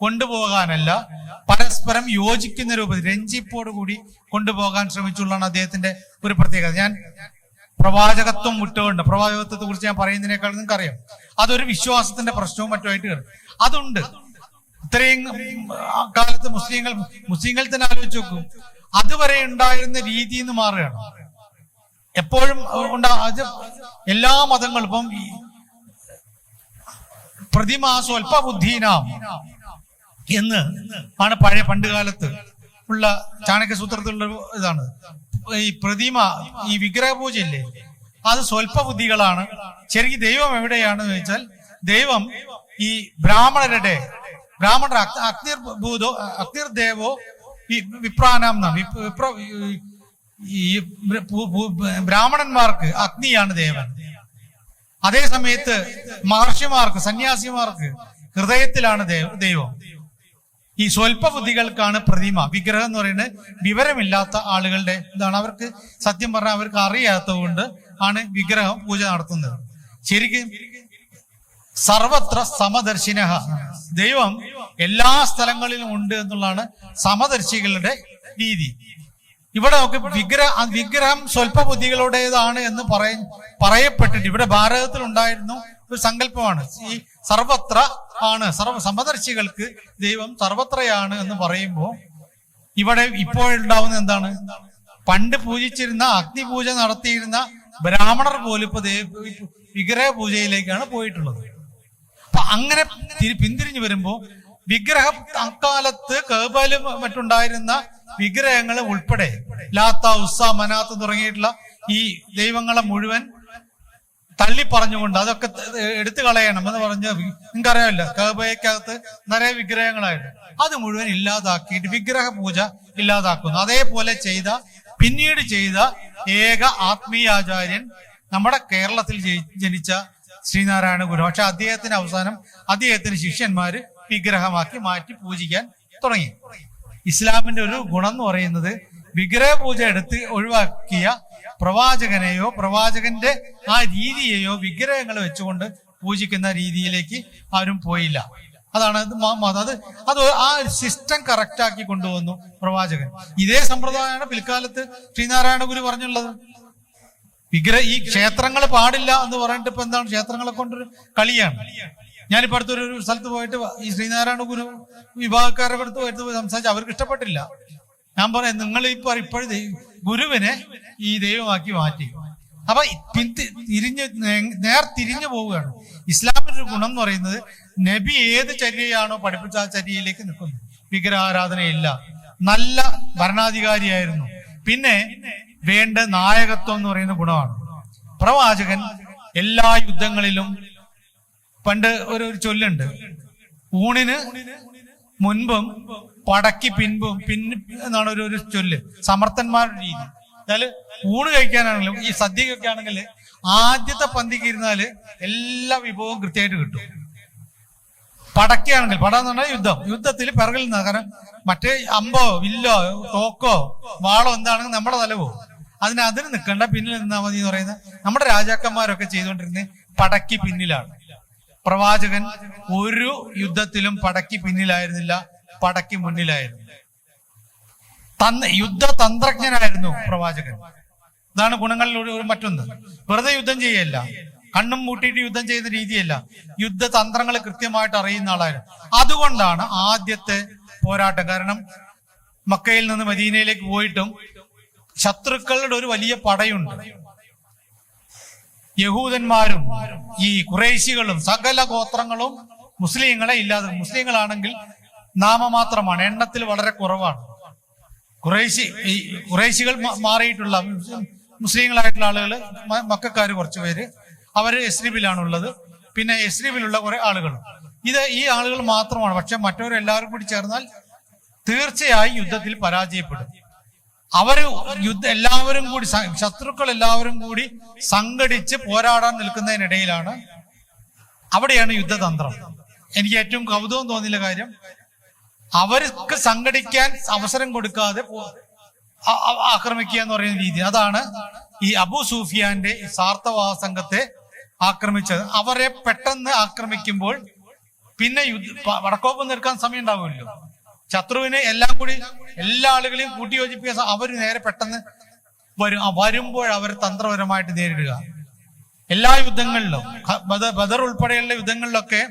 കൊണ്ടുപോകാനല്ല പരസ്പരം യോജിക്കുന്ന രൂപത്തിൽ രഞ്ജിപ്പോട് കൂടി കൊണ്ടുപോകാൻ ശ്രമിച്ചുള്ളതാണ് അദ്ദേഹത്തിന്റെ ഒരു പ്രത്യേകത. ഞാൻ പ്രവാചകത്വം വിട്ടുകൊണ്ട് പ്രവാചകത്വത്തെ കുറിച്ച് ഞാൻ പറയുന്നതിനേക്കാൾ നിങ്ങൾക്ക് അറിയാം അതൊരു വിശ്വാസത്തിന്റെ പ്രശ്നവും മറ്റുമായിട്ട് അതുണ്ട്. ഇത്രയും കാലത്ത് മുസ്ലിങ്ങൾ മുസ്ലിങ്ങൾ തന്നെ ആലോചിച്ച് നോക്കും. അതുവരെ ഉണ്ടായിരുന്ന രീതി എന്ന് മാറുകയാണ്. എപ്പോഴും ഉണ്ടാ എല്ലാ മതങ്ങളും ഇപ്പം ഈ അല്പബുദ്ധീനാം എന്ന് ആണ് പഴയ പണ്ട് കാലത്ത് ഉള്ള ചാണക്യ സൂത്രത്തിലുള്ള ഇതാണ്. ഈ പ്രതിമ ഈ വിഗ്രഹ ഇല്ലേ അത് സ്വൽപ ബുദ്ധികളാണ് ശരിക്കും ദൈവം എവിടെയാണെന്ന് ചോദിച്ചാൽ ദൈവം ഈ ബ്രാഹ്മണരുടെ ബ്രാഹ്മണർ അഗ്നി- അഗ്നിർ ഭൂതോ അഗ്നിർ ദേവോ വിപ്രാനാം വിപ്ര ഈ ബ്രാഹ്മണന്മാർക്ക് അഗ്നിയാണ് ദേവൻ അതേ സമയത്ത് മഹർഷിമാർക്ക് സന്യാസിമാർക്ക് ഹൃദയത്തിലാണ് ദൈവം ഈ സ്വൽപ്പ ബുദ്ധികൾക്കാണ് പ്രതിമ. വിഗ്രഹം എന്ന് പറയുന്നത് വിവരമില്ലാത്ത ആളുകളുടെ ഇതാണ്. അവർക്ക് സത്യം പറഞ്ഞാൽ അവർക്ക് അറിയാത്തതുകൊണ്ട് ആണ് വിഗ്രഹം പൂജ നടത്തുന്നത്. ശരിക്കും സർവത്ര സമദർശിന ദൈവം എല്ലാ സ്ഥലങ്ങളിലും ഉണ്ട് എന്നുള്ളതാണ് സമദർശികളുടെ രീതി. ഇവിടെ നമുക്ക് വിഗ്രഹ വിഗ്രഹം സ്വല്പ ബുദ്ധികളുടേതാണ് എന്ന് പറയ പറയപ്പെട്ടിട്ട് ഇവിടെ ഭാരതത്തിൽ ഉണ്ടായിരുന്നു ഒരു സങ്കല്പമാണ്. ഈ സർവത്ര ആണ് സർവ സമദർശികൾക്ക് ദൈവം സർവത്രയാണ് എന്ന് പറയുമ്പോൾ ഇവിടെ ഇപ്പോഴുണ്ടാവുന്ന എന്താണ്? പണ്ട് പൂജിച്ചിരുന്ന അഗ്നിപൂജ നടത്തിയിരുന്ന ബ്രാഹ്മണർ പോലും ഇപ്പൊ വിഗ്രഹ പൂജയിലേക്കാണ് പോയിട്ടുള്ളത്. അപ്പൊ അങ്ങനെ തിരി- പിന്തിരിഞ്ഞു വരുമ്പോ വിഗ്രഹം അക്കാലത്ത് കേബലും മറ്റുണ്ടായിരുന്ന വിഗ്രഹങ്ങൾ ഉൾപ്പെടെ. ലാത്ത ഉസ്സ മനാത്ത് തുടങ്ങിയിട്ടുള്ള ഈ ദൈവങ്ങളെ മുഴുവൻ തള്ളി പറഞ്ഞുകൊണ്ട് അതൊക്കെ എടുത്തു കളയണം എന്ന് പറഞ്ഞ് നിങ്ങൾക്കറിയാമല്ലോ കേബയ്ക്കകത്ത് നിറയെ വിഗ്രഹങ്ങളായിട്ട്. അത് മുഴുവൻ ഇല്ലാതാക്കിയിട്ട് വിഗ്രഹ പൂജ ഇല്ലാതാക്കുന്നു. അതേപോലെ ചെയ്ത പിന്നീട് ചെയ്ത ഏക ആത്മീയാചാര്യൻ നമ്മുടെ കേരളത്തിൽ ജനിച്ച ശ്രീനാരായണ ഗുരു. പക്ഷെ അദ്ദേഹത്തിന് അവസാനം അദ്ദേഹത്തിന് ശിഷ്യന്മാര് വിഗ്രഹമാക്കി മാറ്റി പൂജിക്കാൻ തുടങ്ങി. ഇസ്ലാമിന്റെ ഒരു ഗുണം എന്ന് പറയുന്നത് വിഗ്രഹ പൂജ എടുത്ത് ഒഴിവാക്കിയ പ്രവാചകനെയോ പ്രവാചകന്റെ ആ രീതിയെയോ വിഗ്രഹങ്ങൾ വെച്ചുകൊണ്ട് പൂജിക്കുന്ന രീതിയിലേക്ക് ആരും പോയില്ല. അതാണ് അത് അത് അത് ആ സിസ്റ്റം കറക്റ്റ് ആക്കി കൊണ്ടുവന്നു പ്രവാചകൻ. ഇതേ സമ്പ്രദായമാണ് പിൽക്കാലത്ത് ശ്രീനാരായണ ഗുരു പറഞ്ഞുള്ളത്. വിഗ്രഹ ഈ ക്ഷേത്രങ്ങൾ പാടില്ല എന്ന് പറഞ്ഞിട്ട് ഇപ്പൊ എന്താണ് ക്ഷേത്രങ്ങളെ കൊണ്ടൊരു കളിയാണ്. ഞാനിപ്പോ അടുത്തൊരു ഒരു സ്ഥലത്ത് പോയിട്ട് ഈ ശ്രീനാരായണ ഗുരു വിഭാഗക്കാരെ അടുത്ത് പോയിട്ട് പോയി സംസാരിച്ച് അവർക്ക് ഇഷ്ടപ്പെട്ടില്ല. ഞാൻ പറയാം നിങ്ങൾ ഇപ്പൊ ഇപ്പോഴും ഗുരുവിനെ ഈ ദൈവമാക്കി മാറ്റി. അപ്പൊ പിന്തി തിരിഞ്ഞ് നേർ തിരിഞ്ഞു പോവുകയാണ്. ഇസ്ലാമിന്റെ ഒരു ഗുണം എന്ന് പറയുന്നത് നബി ഏത് ചര്യയാണോ പഠിപ്പിച്ച ആ ചര്യയിലേക്ക് നിൽക്കുന്നു. വിഗ്രഹാരാധനയില്ല. നല്ല ഭരണാധികാരിയായിരുന്നു. പിന്നെ വേണ്ട നായകത്വം എന്ന് പറയുന്ന ഗുണമാണ്. പ്രവാചകൻ എല്ലാ യുദ്ധങ്ങളിലും പണ്ട് ഒരു ചൊല്ലുണ്ട്. ഊണിന് മുൻപും പടക്കി പിൻപും പിൻ എന്നാണ് ഒരു ഒരു ചൊല്ല്. സമർത്ഥന്മാരുടെ രീതി. അതായത് ഊണ് കഴിക്കാനാണെങ്കിലും ഈ സദ്യക്കൊക്കെ ആണെങ്കിൽ ആദ്യത്തെ പന്തിക്ക് ഇരുന്നാൽ എല്ലാ വിഭവവും കൃത്യമായിട്ട് കിട്ടും. പടക്കുകയാണെങ്കിൽ പടം എന്ന് പറഞ്ഞാൽ യുദ്ധം. യുദ്ധത്തിൽ പിറകിൽ നിന്ന് കാരണം മറ്റേ അമ്പോ വില്ലോ തോക്കോ വാളോ എന്താണെങ്കിൽ നമ്മുടെ തല പോകും. അതിന് അതിന് നിൽക്കണ്ട പിന്നിൽ നിന്നാൽ മതി എന്ന് പറയുന്നത് നമ്മുടെ രാജാക്കന്മാരൊക്കെ ചെയ്തുകൊണ്ടിരുന്നത് പടക്കി പിന്നിലാണ്. പ്രവാചകൻ ഒരു യുദ്ധത്തിലും പടക്കി പിന്നിലായിരുന്നില്ല പടക്കി മുന്നിലായിരുന്നു. തന്ന യുദ്ധ തന്ത്രജ്ഞനായിരുന്നു പ്രവാചകൻ. ഇതാണ് ഗുണങ്ങളിൽ ഒരു മറ്റൊന്ന്. വെറുതെ യുദ്ധം ചെയ്യല്ല. കണ്ണും മൂട്ടിയിട്ട് യുദ്ധം ചെയ്യുന്ന രീതിയല്ല. യുദ്ധതന്ത്രങ്ങൾ കൃത്യമായിട്ട് അറിയുന്ന ആളായിരുന്നു. അതുകൊണ്ടാണ് ആദ്യത്തെ പോരാട്ടം. കാരണം മക്കയിൽ നിന്ന് മദീനയിലേക്ക് പോയിട്ടും ശത്രുക്കളുടെ ഒരു വലിയ പടയുണ്ട്. യഹൂദന്മാരും ഈ കുറേശികളും സകല ഗോത്രങ്ങളും മുസ്ലിങ്ങളെ ഇല്ലാതെ മുസ്ലിങ്ങളാണെങ്കിൽ നാമമാത്രമാണ്. എണ്ണത്തിൽ വളരെ കുറവാണ്. കുറേശി ഈ കുറേശികൾ മാറിയിട്ടുള്ള മുസ്ലിം- മുസ്ലിങ്ങളായിട്ടുള്ള ആളുകൾ മക്കാർ കുറച്ച് പേര് അവർ എസ്രിബിലാണുള്ളത്. പിന്നെ എസ്രീബിലുള്ള കുറെ ആളുകൾ ഇത് ഈ ആളുകൾ മാത്രമാണ്. പക്ഷെ മറ്റവരെല്ലാവരും കൂടി ചേർന്നാൽ തീർച്ചയായും യുദ്ധത്തിൽ പരാജയപ്പെടും. അവർ യുദ്ധ എല്ലാവരും കൂടി ശത്രുക്കൾ എല്ലാവരും കൂടി സംഘടിച്ച് പോരാടാൻ നിൽക്കുന്നതിനിടയിലാണ് അവിടെയാണ് യുദ്ധതന്ത്രം. എനിക്ക് ഏറ്റവും കൗതുകം തോന്നിയ കാര്യം അവർക്ക് സംഘടിക്കാൻ അവസരം കൊടുക്കാതെ ആക്രമിക്കുക എന്ന് പറയുന്ന രീതി. അതാണ് ഈ അബു സൂഫിയാന്റെ സാർത്ഥവാഹ സംഘത്തെ ആക്രമിച്ചത്. അവരെ പെട്ടെന്ന് ആക്രമിക്കുമ്പോൾ പിന്നെ യുദ്ധ വടക്കോപ്പം നിൽക്കാൻ സമയം ഉണ്ടാവുമല്ലോ ശത്രുവിനെ എല്ലാം കൂടി എല്ലാ ആളുകളെയും കൂട്ടി യോജിപ്പിക്കുക അവർ നേരെ പെട്ടെന്ന് വരും. വരുമ്പോൾ അവർ തന്ത്രപരമായിട്ട് നേരിടുക. എല്ലാ യുദ്ധങ്ങളിലും ബദർ ഉൾപ്പെടെയുള്ള യുദ്ധങ്ങളിലൊക്കെ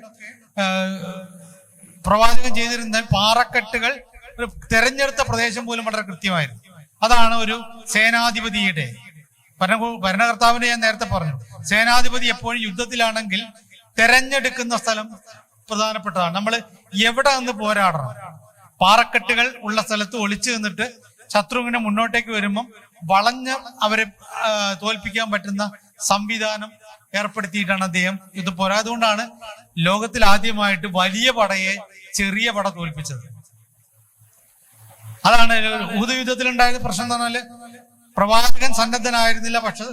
പ്രവാചകം ചെയ്തിരുന്ന പാറക്കെട്ടുകൾ ഒരു തെരഞ്ഞെടുത്ത പ്രദേശം പോലും വളരെ കൃത്യമായിരുന്നു. അതാണ് ഒരു സേനാധിപതിയുടെ ഭരണ ഭരണകർത്താവിനെ ഞാൻ നേരത്തെ പറഞ്ഞു. സേനാധിപതി എപ്പോഴും യുദ്ധത്തിലാണെങ്കിൽ തെരഞ്ഞെടുക്കുന്ന സ്ഥലം പ്രധാനപ്പെട്ടതാണ്. നമ്മൾ എവിടെ നിന്ന് പോരാടണം? പാറക്കെട്ടുകൾ ഉള്ള സ്ഥലത്ത് ഒളിച്ചു നിന്നിട്ട് ശത്രുവിനെ മുന്നോട്ടേക്ക് വരുമ്പം വളഞ്ഞ് അവരെ തോൽപ്പിക്കാൻ പറ്റുന്ന സംവിധാനം ഏർപ്പെടുത്തിയിട്ടാണ് അദ്ദേഹം ഇത് പോരാതുകൊണ്ടാണ് ലോകത്തിൽ ആദ്യമായിട്ട് വലിയ പടയെ ചെറിയ പട തോൽപ്പിച്ചത്. അതാണ് യുദ്ധത്തിൽ ഉണ്ടായ പ്രശ്നം എന്ന് പറഞ്ഞാൽ പ്രവാചകൻ സന്നദ്ധനായിരുന്നില്ല പക്ഷെ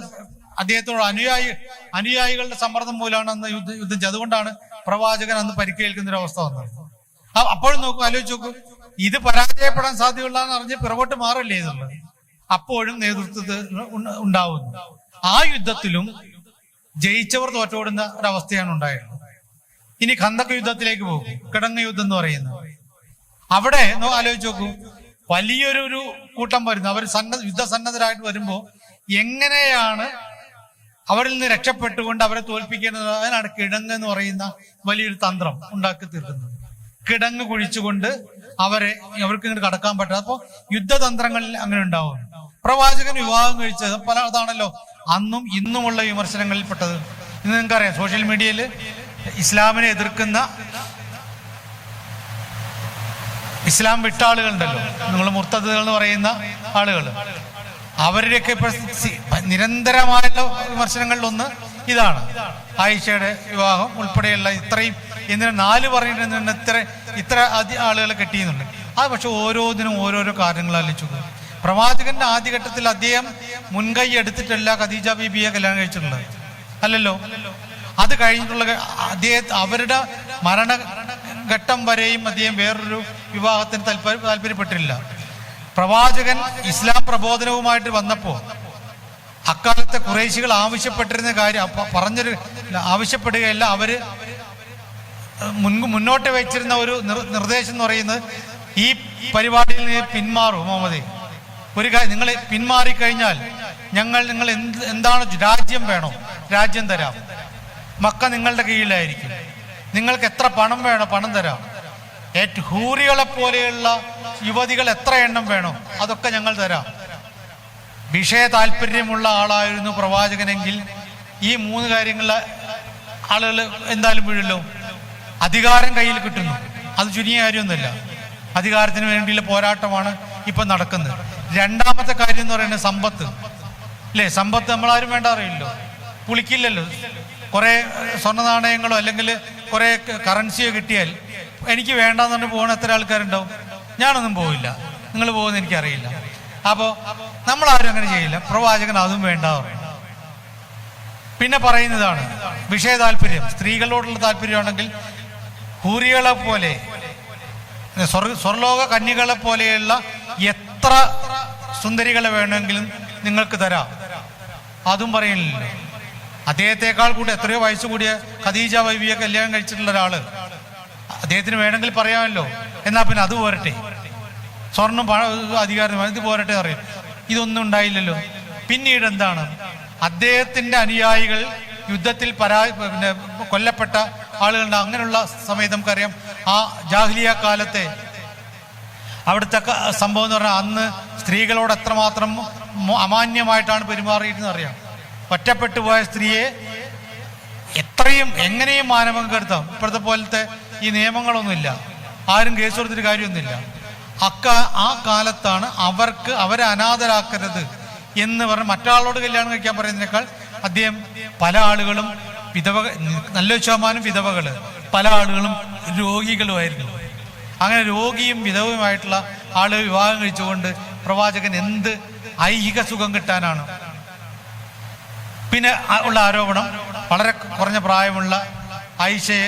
അദ്ദേഹത്തോട് അനുയായി അനുയായികളുടെ സമ്മർദ്ദം മൂലമാണ് അന്ന് യുദ്ധം യുദ്ധം അതുകൊണ്ടാണ് പ്രവാചകൻ അന്ന് പരിക്കേൽക്കുന്ന ഒരു അവസ്ഥ വന്നത്. അപ്പോഴും നോക്കൂ ആലോചിച്ച് നോക്കൂ. ഇത് പരാജയപ്പെടാൻ സാധ്യതയുള്ളതെന്ന് അറിഞ്ഞ് പിറകോട്ട് മാറല്ലേ എന്നുള്ളത് അപ്പോഴും നേതൃത്വത്തിൽ ഉണ്ട- ഉണ്ടാവുന്നു. ആ യുദ്ധത്തിലും ജയിച്ചവർ തോറ്റോടുന്ന ഒരവസ്ഥയാണ് ഉണ്ടായിരുന്നത് ഇനി കന്തക്ക യുദ്ധത്തിലേക്ക് പോകും. കിടങ്ങ യുദ്ധം എന്ന് പറയുന്നത്. അവിടെ ആലോചിച്ച് നോക്കൂ. വലിയൊരു ഒരു കൂട്ടം വരുന്നു. അവർ സന്നദ്ധ യുദ്ധസന്നദ്ധരായിട്ട് വരുമ്പോൾ എങ്ങനെയാണ് അവരിൽ നിന്ന് രക്ഷപ്പെട്ടുകൊണ്ട് അവരെ തോൽപ്പിക്കേണ്ടത്? അതിനാണ് കിടങ്ങ് എന്ന് പറയുന്ന വലിയൊരു തന്ത്രം ഉണ്ടാക്കി തീർക്കുന്നത്. കിടങ്ങ് കുഴിച്ചുകൊണ്ട് അവരെ അവർക്ക് ഇങ്ങോട്ട് കടക്കാൻ പറ്റാതെ അപ്പോൾ യുദ്ധതന്ത്രങ്ങളിൽ അങ്ങനെ ഉണ്ടാവും. പ്രവാചകൻ വിവാഹം കഴിച്ചത് പല അതാണല്ലോ. അന്നും ഇന്നുമുള്ള വിമർശനങ്ങളിൽ പെട്ടത്. ഇന്ന് നിങ്ങൾക്കറിയാം സോഷ്യൽ മീഡിയയിൽ ഇസ്ലാമിനെ എതിർക്കുന്ന ഇസ്ലാം വിട്ട ആളുകളുണ്ടല്ലോ. നിങ്ങൾ മുർത്തതുകൾ എന്ന് പറയുന്ന ആളുകൾ. അവരുടെയൊക്കെ ഇപ്പൊ സി- വിമർശനങ്ങളിൽ വിമർശനങ്ങളിലൊന്ന് ഇതാണ്. ആയിഷയുടെ വിവാഹം ഉൾപ്പെടെയുള്ള ഇത്രയും എന്തിനാ നാല് പറഞ്ഞിട്ട് ഇത്ര ഇത്ര അധി- ആളുകളെ കെട്ടിയുന്നുണ്ട് അത് പക്ഷെ ഓരോന്നിനും ഓരോരോ കാര്യങ്ങൾ ആലോചിച്ചു പ്രവാചകന്റെ ആദ്യഘട്ടത്തിൽ അദ്ദേഹം മുൻകൈ എടുത്തിട്ടല്ല ഖദീജ ബീബിയെ കല്യാണം കഴിച്ചിട്ടുള്ളത്. അല്ലല്ലോ? അത് കഴിഞ്ഞിട്ടുള്ള അദ്ദേഹം അവരുടെ മരണ ഘട്ടം വരെയും അദ്ദേഹം വേറൊരു വിവാഹത്തിന് താല്പര്യം താല്പര്യപ്പെട്ടില്ല പ്രവാചകൻ ഇസ്ലാം പ്രബോധനവുമായിട്ട് വന്നപ്പോ അക്കാലത്തെ കുറേശികൾ ആവശ്യപ്പെട്ടിരുന്ന കാര്യം പറഞ്ഞൊരു ആവശ്യപ്പെടുകയല്ല. അവർ മുൻ മുന്നോട്ട് വെച്ചിരുന്ന ഒരു നിർദ്ദേശം എന്ന് പറയുന്നത് ഈ പരിപാടിയിൽ നിന്ന് പിന്മാറും മുഹമ്മദ്. ഒരു കാര്യം നിങ്ങൾ പിന്മാറിക്കഴിഞ്ഞാൽ ഞങ്ങൾ നിങ്ങൾ എന്ത് എന്താണ് രാജ്യം വേണോ രാജ്യം തരാം. മക്ക നിങ്ങളുടെ കീഴിലായിരിക്കും. നിങ്ങൾക്ക് എത്ര പണം വേണോ പണം തരാം. ഹൂറികളെ പോലെയുള്ള യുവതികൾ എത്ര എണ്ണം വേണോ അതൊക്കെ ഞങ്ങൾ തരാം. വിഷയ താല്പര്യമുള്ള ആളായിരുന്നു പ്രവാചകനെങ്കിൽ ഈ മൂന്ന് കാര്യങ്ങളിൽ ആളുകൾ എന്തായാലും വീഴല്ലോ. അധികാരം കയ്യിൽ കിട്ടുന്നു. അത് ചുരുങ്ങിയ കാര്യമൊന്നുമില്ല. അധികാരത്തിന് വേണ്ടിയുള്ള പോരാട്ടമാണ് ഇപ്പൊ നടക്കുന്നത്. രണ്ടാമത്തെ കാര്യം എന്ന് പറയുന്നത് സമ്പത്ത്. അല്ലേ? സമ്പത്ത് നമ്മളാരും വേണ്ട അറിയില്ലോ പുളിക്കില്ലല്ലോ. കുറെ സ്വർണ നാണയങ്ങളോ അല്ലെങ്കിൽ കുറെ കറൻസിയോ കിട്ടിയാൽ എനിക്ക് വേണ്ടാന്ന് പറഞ്ഞ് പോകുന്ന എത്ര ആൾക്കാരുണ്ടാവും? ഞാനൊന്നും പോവില്ല. നിങ്ങൾ പോകുന്ന എനിക്കറിയില്ല. അപ്പോൾ നമ്മളാരും അങ്ങനെ ചെയ്യില്ല. പ്രവാചകൻ അതും വേണ്ട പിന്നെ പറയുന്നതാണ് വിഷയ താല്പര്യം സ്ത്രീകളോടുള്ള താല്പര്യമാണെങ്കിൽ ഹൂറികളെ പോലെ സ്വർലോക കന്യകളെ പോലെയുള്ള എത്ര സുന്ദരികളെ വേണമെങ്കിലും നിങ്ങൾക്ക് തരാം. അതും പറയുന്നില്ല അദ്ദേഹത്തെക്കാൾ കൂടി എത്രയോ വയസ്സ് കൂടിയ ഖദീജ വൈബിയെ കല്യാണം കഴിച്ചിട്ടുള്ള ഒരാൾ. അദ്ദേഹത്തിന് വേണമെങ്കിൽ പറയാമല്ലോ. എന്നാ പിന്നെ അത് പോരട്ടെ. സ്വർണം അധികാരം ഇത് പോരട്ടെ അറിയാം ഇതൊന്നും ഉണ്ടായില്ലല്ലോ. പിന്നീട് എന്താണ്? അദ്ദേഹത്തിന്റെ അനുയായികൾ യുദ്ധത്തിൽ പരാ പിന്നെ കൊല്ലപ്പെട്ട ആളുകളുണ്ട്. അങ്ങനെയുള്ള സമയത്ത് നമുക്കറിയാം ആ ജാഹ്ലിയ കാലത്തെ അവിടുത്തെ സംഭവം എന്ന് പറഞ്ഞാൽ അന്ന് സ്ത്രീകളോട് എത്രമാത്രം അമാന്യമായിട്ടാണ് പെരുമാറിയിരുന്നത് അറിയാം. ഒറ്റപ്പെട്ടു പോയ സ്ത്രീയെ എത്രയും എങ്ങനെയും മാനവം കെടുത്താം ഇപ്പോഴത്തെ പോലത്തെ ഈ നിയമങ്ങളൊന്നുമില്ല. ആരും കേസ് കൊടുത്തിട്ട് കാര്യമൊന്നുമില്ല. അക്ക ആ കാലത്താണ് അവർക്ക് അവരെ അനാഥരാക്കരുത് എന്ന് പറഞ്ഞ് മറ്റാളോട് കല്യാണം കഴിക്കാൻ പറയുന്നതിനേക്കാൾ അദ്ദേഹം പല ആളുകളും വിധവ നല്ലൊരു ശതമാനം വിധവകൾ പല ആളുകളും രോഗികളുമായിരുന്നു. അങ്ങനെ രോഗിയും വിധവയുമായിട്ടുള്ള ആളുകൾ വിവാഹം കഴിച്ചുകൊണ്ട് പ്രവാചകൻ എന്ത് ഐഹിക സുഖം കിട്ടാനാണ്? പിന്നെ ഉള്ള ആരോപണം വളരെ കുറഞ്ഞ പ്രായമുള്ള ഐഷയെ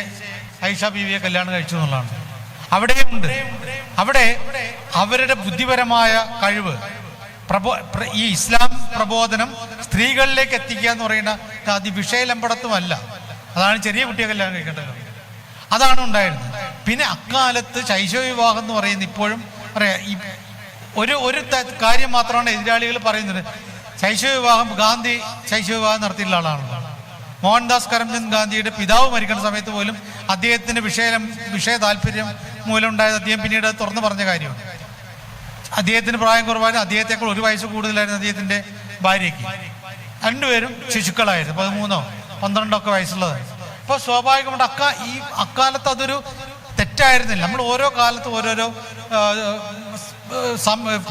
ഐഷ ബീവിയെ കല്യാണം കഴിച്ചു എന്നുള്ളതാണ്. അവിടെയുമുണ്ട് അവിടെ അവരുടെ ബുദ്ധിപരമായ കഴിവ് പ്രബോ പ്ര- ഈ ഇസ്ലാം പ്രബോധനം സ്ത്രീകളിലേക്ക് എത്തിക്കുക എന്ന് പറയുന്ന അതിവിഷയലമ്പടത്തുമല്ല അതാണ് ചെറിയ കുട്ടിയെ കല്യാണം കഴിക്കേണ്ടത് അതാണ് ഉണ്ടായിരുന്നത്. പിന്നെ അക്കാലത്ത് ശൈശവ വിവാഹം എന്ന് പറയുന്നത് ഇപ്പോഴും പറയാ ഈ ഒരു ഒരു കാര്യം മാത്രമാണ് എതിരാളികൾ പറയുന്നത്. ശൈശവ വിവാഹം ഗാന്ധി ശൈശവ വിവാഹം നടത്തിയിട്ടുള്ള ആളാണല്ലോ. മോഹൻദാസ് കരംചന്ദ് ഗാന്ധിയുടെ പിതാവ് മരിക്കുന്ന സമയത്ത് പോലും അദ്ദേഹത്തിന്റെ വിഷയം വിഷയ താല്പര്യം മൂലം ഉണ്ടായത് അദ്ദേഹം പിന്നീട് തുറന്നു പറഞ്ഞ കാര്യമാണ്. അദ്ദേഹത്തിന് പ്രായം കുറവായിരുന്നു അദ്ദേഹത്തെക്കാൾ ഒരു വയസ്സ് കൂടുതലായിരുന്നു അദ്ദേഹത്തിന്റെ ഭാര്യയ്ക്ക്. രണ്ടുപേരും ശിശുക്കളായിരുന്നു. പതിമൂന്നോ പന്ത്രണ്ടോ ഒക്കെ വയസ്സുള്ളതായിരുന്നു അപ്പൊ സ്വാഭാവികമായിട്ട് അക്ക ഈ അക്കാലത്ത് അതൊരു തെറ്റായിരുന്നില്ല. നമ്മൾ ഓരോ കാലത്ത് ഓരോരോ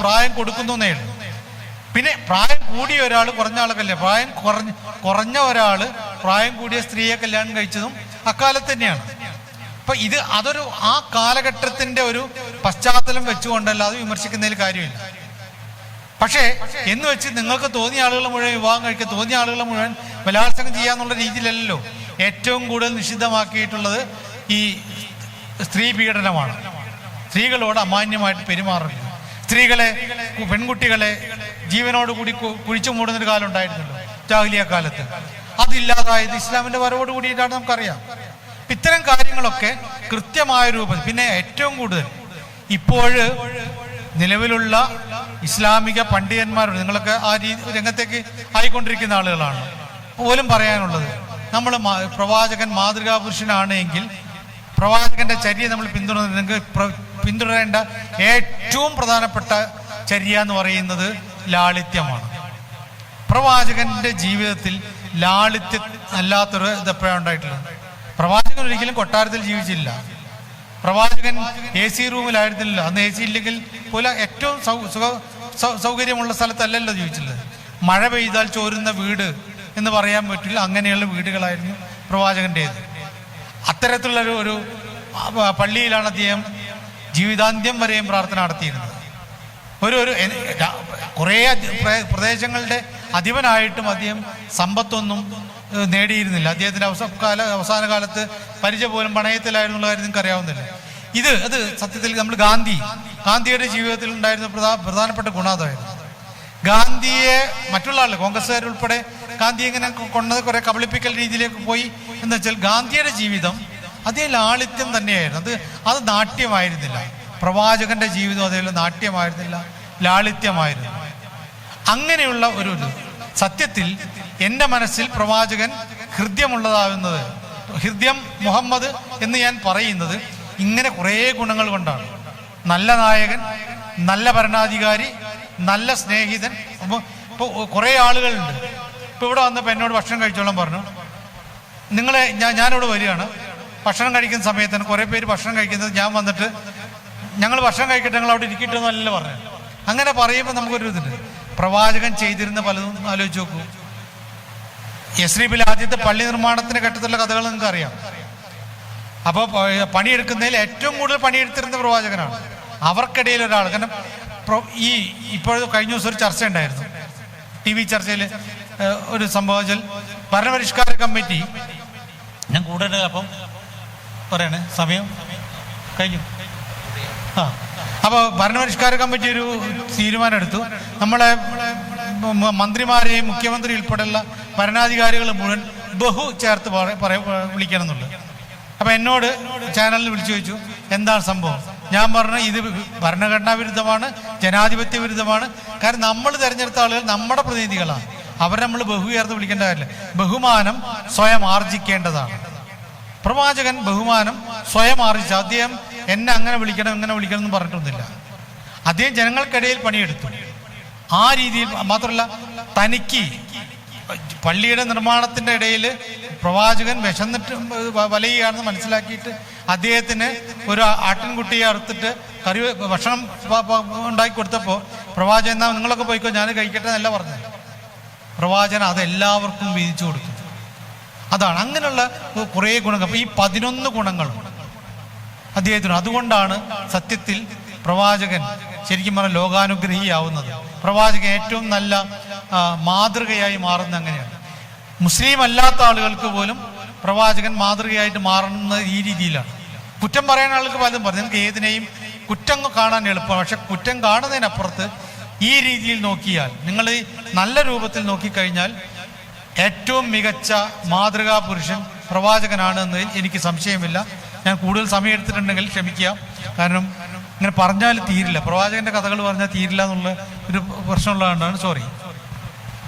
പ്രായം കൊടുക്കുന്നു ഉള്ളൂ. പിന്നെ പ്രായം കൂടിയ ഒരാൾ കുറഞ്ഞ ആളൊക്കെ പ്രായം കുറഞ്ഞ കുറഞ്ഞ ഒരാൾ പ്രായം കൂടിയ സ്ത്രീയെ കല്യാണം കഴിച്ചതും അക്കാലത്ത് തന്നെയാണ്. അപ്പൊ ഇത് അതൊരു ആ കാലഘട്ടത്തിന്റെ ഒരു പശ്ചാത്തലം വെച്ചുകൊണ്ടല്ല അത് വിമർശിക്കുന്നതിൽ കാര്യമില്ല. പക്ഷേ എന്ന് വെച്ച് നിങ്ങൾക്ക് തോന്നിയ ആളുകൾ മുഴുവൻ വിവാഹം കഴിക്കുക തോന്നിയ ആളുകൾ മുഴുവൻ ബലാത്സംഗം ചെയ്യാന്നുള്ള രീതിയിലല്ലോ ഏറ്റവും കൂടുതൽ നിഷിദ്ധമാക്കിയിട്ടുള്ളത് ഈ സ്ത്രീ പീഡനമാണ്. സ്ത്രീകളോട് അമാന്യമായിട്ട് പെരുമാറുന്നത് സ്ത്രീകളെ പെൺകുട്ടികളെ ജീവനോട് കൂടി കുഴിച്ചു മൂടുന്നൊരു കാലം ഉണ്ടായിരുന്നല്ലോ ജാഹ്ലിയ കാലത്ത്. അതില്ലാതായത് ഇസ്ലാമിന്റെ വരവോട് കൂടിയിട്ടാണ് നമുക്കറിയാം. ഇത്തരം കാര്യങ്ങളൊക്കെ കൃത്യമായ രൂപത്തിൽ പിന്നെ ഏറ്റവും കൂടുതൽ ഇപ്പോഴ് നിലവിലുള്ള ഇസ്ലാമിക പണ്ഡിതന്മാർ നിങ്ങളൊക്കെ ആ രീതി രംഗത്തേക്ക് ആയിക്കൊണ്ടിരിക്കുന്ന ആളുകളാണ്. പോലും പറയാനുള്ളത് നമ്മൾ പ്രവാചകൻ മാതൃകാ പുരുഷനാണ് എങ്കിൽ പ്രവാചകന്റെ ചര്യ നമ്മൾ പിന്തുടരുന്നെങ്കിൽ പിന്തുടരേണ്ട ഏറ്റവും പ്രധാനപ്പെട്ട ചര്യ എന്ന് പറയുന്നത് ലാളിത്യമാണ്. പ്രവാചകന്റെ ജീവിതത്തിൽ ലാളിത്യം അല്ലാത്തൊരു ഇതെപ്പോഴാണ് ഉണ്ടായിട്ടുള്ളത് പ്രവാചകൻ ഒരിക്കലും കൊട്ടാരത്തിൽ ജീവിച്ചില്ല. പ്രവാചകൻ എ സി റൂമിലായിരുന്നില്ല അന്ന് എ സി ഇല്ലെങ്കിൽ പോലെ ഏറ്റവും സൗകര്യമുള്ള സ്ഥലത്തല്ലല്ലോ ജീവിച്ചിട്ടുള്ളത് മഴ പെയ്താൽ ചോരുന്ന വീട് എന്ന് പറയാൻ പറ്റില്ല. അങ്ങനെയുള്ള വീടുകളായിരുന്നു പ്രവാചകന്റേത് അത്തരത്തിലുള്ള ഒരു പള്ളിയിലാണ് അദ്ദേഹം ജീവിതാന്ത്യം വരെയും പ്രാർത്ഥന നടത്തിയിരുന്നത്. ഒരു ഒരു കുറേ പ്രദേശങ്ങളുടെ അധിപനായിട്ടും അദ്ദേഹം സമ്പത്തൊന്നും നേടിയിരുന്നില്ല. അദ്ദേഹത്തിന്റെ അവസാന കാല അവസാന കാലത്ത് പരിചയ പോലും പണയത്തിലായിരുന്നുള്ള കാര്യം നിങ്ങൾക്ക് അറിയാവുന്നില്ല ഇത് അത് സത്യത്തിൽ നമ്മൾ ഗാന്ധി ഗാന്ധിയുടെ ജീവിതത്തിൽ ഉണ്ടായിരുന്ന പ്രധാ പ്രധാനപ്പെട്ട ഗുണം അതായിരുന്നു ഗാന്ധിയെ മറ്റുള്ള ആളുകൾ കോൺഗ്രസ്സുകാരുൾപ്പെടെ ഗാന്ധി ഇങ്ങനെ കൊണ്ടത് കുറെ കബളിപ്പിക്കൽ രീതിയിലേക്ക് പോയി എന്ന് വെച്ചാൽ ഗാന്ധിയുടെ ജീവിതം അതേ ലാളിത്യം തന്നെയായിരുന്നു. അത് അത് നാട്യമായിരുന്നില്ല. പ്രവാചകന്റെ ജീവിതം അതേപോലെ നാട്യമായിരുന്നില്ല ലാളിത്യമായിരുന്നു. അങ്ങനെയുള്ള ഒരു സത്യത്തിൽ എന്റെ മനസ്സിൽ പ്രവാചകൻ ഹൃദ്യമുള്ളതാവുന്നത്. ഹൃദ്യം മുഹമ്മദ് എന്ന് ഞാൻ പറയുന്നത് ഇങ്ങനെ കുറേ ഗുണങ്ങൾ കൊണ്ടാണ്. നല്ല നായകൻ നല്ല ഭരണാധികാരി നല്ല സ്നേഹിതൻ. ഇപ്പോൾ കുറേ ആളുകളുണ്ട്. ഇപ്പോൾ ഇവിടെ വന്നപ്പോൾ എന്നോട് ഭക്ഷണം കഴിച്ചോളാൻ പറഞ്ഞു. നിങ്ങളെ ഞാൻ ഞാനിവിടെ വരികയാണ്. ഭക്ഷണം കഴിക്കുന്ന സമയത്താണ് കുറേ പേര് ഭക്ഷണം കഴിക്കുന്നത് ഞാൻ വന്നിട്ട് ഞങ്ങൾ ഭക്ഷണം കഴിക്കട്ടെ ഞങ്ങൾ അവിടെ ഇരിക്കട്ടെ എന്നല്ല പറഞ്ഞു അങ്ങനെ പറയുമ്പോൾ നമുക്കൊരു ഇതുണ്ട്. പ്രവാചകൻ ചെയ്തിരുന്ന പലതും ആലോചിച്ച് നോക്കൂ. യസ്രീബിൽ ആദ്യത്തെ പള്ളി നിർമ്മാണത്തിന്റെ ഘട്ടത്തിലുള്ള കഥകൾ നിങ്ങൾക്ക് അറിയാം അപ്പോൾ പണിയെടുക്കുന്നതിൽ ഏറ്റവും കൂടുതൽ പണിയെടുത്തിരുന്ന പ്രവാചകനാണ്. അവർക്കിടയിൽ ഒരാൾ കാരണം ഈ ഇപ്പോൾ കഴിഞ്ഞ ദിവസം ഒരു ചർച്ച ഉണ്ടായിരുന്നു. ടി വി ചർച്ചയിൽ ഒരു സംഭവം വെച്ചാൽ ഭരണപരിഷ്കാര കമ്മിറ്റി ഞാൻ കൂടുതൽ അപ്പം പറയണേ സമയം കഴിഞ്ഞു. ആ അപ്പോൾ ഭരണപരിഷ്കാര കമ്മിറ്റി ഒരു തീരുമാനം എടുത്തു നമ്മളെ മന്ത്രിമാരെയും മുഖ്യമന്ത്രി ഉൾപ്പെടെയുള്ള ഭരണാധികാരികൾ മുഴുവൻ ബഹു ചേർത്ത് വിളിക്കണം എന്നുള്ളത് അപ്പൊ എന്നോട് ചാനലിൽ വിളിച്ചു ചോദിച്ചു എന്താണ് സംഭവം? ഞാൻ പറഞ്ഞു ഇത് ഭരണഘടനാ വിരുദ്ധമാണ് ജനാധിപത്യ വിരുദ്ധമാണ്. കാരണം നമ്മൾ തിരഞ്ഞെടുത്ത ആളുകൾ നമ്മുടെ പ്രതിനിധികളാണ്. അവരെ നമ്മൾ ബഹു ചേർത്ത് വിളിക്കേണ്ട കാര്യമില്ല. ബഹുമാനം സ്വയം ആർജിക്കേണ്ടതാണ്. പ്രവാചകൻ ബഹുമാനം സ്വയം ആർജിച്ചു. അദ്ദേഹം എന്നെ അങ്ങനെ വിളിക്കണം ഇങ്ങനെ വിളിക്കണം എന്ന് പറഞ്ഞിട്ടൊന്നുമില്ല. അദ്ദേഹം ജനങ്ങൾക്കിടയിൽ പണിയെടുത്തു. ആ രീതിയിൽ മാത്രമല്ല തനിക്ക് പള്ളിയുടെ നിർമ്മാണത്തിന്റെ ഇടയിൽ പ്രവാചകൻ വിശന്നിട്ട് വലയുകയാണെന്ന് മനസ്സിലാക്കിയിട്ട് അദ്ദേഹത്തിന് ഒരു ആട്ടിൻകുട്ടിയെ അറുത്തിട്ട് കറി ഭക്ഷണം ഉണ്ടാക്കി കൊടുത്തപ്പോൾ പ്രവാചകൻ എന്നാ നിങ്ങളൊക്കെ പോയിക്കോ ഞാൻ കഴിക്കട്ടെ എന്നല്ല പറഞ്ഞത്. പ്രവാചകൻ അത് എല്ലാവർക്കും വീതിച്ചു കൊടുത്തു. അതാണ്. അങ്ങനെയുള്ള കുറേ ഗുണങ്ങൾ. ഈ പതിനൊന്ന് ഗുണങ്ങൾ അദ്ദേഹത്തിന്. അതുകൊണ്ടാണ് സത്യത്തിൽ പ്രവാചകൻ ശരിക്കും പറഞ്ഞാൽ ലോകാനുഗ്രഹിയാവുന്നത്. പ്രവാചകൻ ഏറ്റവും നല്ല മാതൃകയായി മാറുന്ന അങ്ങനെയാണ്. മുസ്ലിം അല്ലാത്ത ആളുകൾക്ക് പോലും പ്രവാചകൻ മാതൃകയായിട്ട് മാറുന്ന ഈ രീതിയിലാണ്. കുറ്റം പറയാൻ ആൾക്ക് പലതും പറഞ്ഞു. നിങ്ങൾക്ക് ഏതിനെയും കുറ്റം കാണാൻ എളുപ്പമാണ്. പക്ഷെ കുറ്റം കാണുന്നതിനപ്പുറത്ത് ഈ രീതിയിൽ നോക്കിയാൽ നിങ്ങൾ നല്ല രൂപത്തിൽ നോക്കിക്കഴിഞ്ഞാൽ ഏറ്റവും മികച്ച മാതൃകാ പുരുഷൻ പ്രവാചകനാണ് എന്നതിൽ എനിക്ക് സംശയമില്ല. ഞാൻ കൂടുതൽ സമയം എടുത്തിട്ടുണ്ടെങ്കിൽ ക്ഷമിക്കുക. കാരണം ഇങ്ങനെ പറഞ്ഞാൽ തീരില്ല. പ്രവാചകന്റെ കഥകൾ പറഞ്ഞാൽ തീരില്ല എന്നുള്ള ഒരു പ്രശ്നമുള്ളതുകൊണ്ടാണ്. സോറി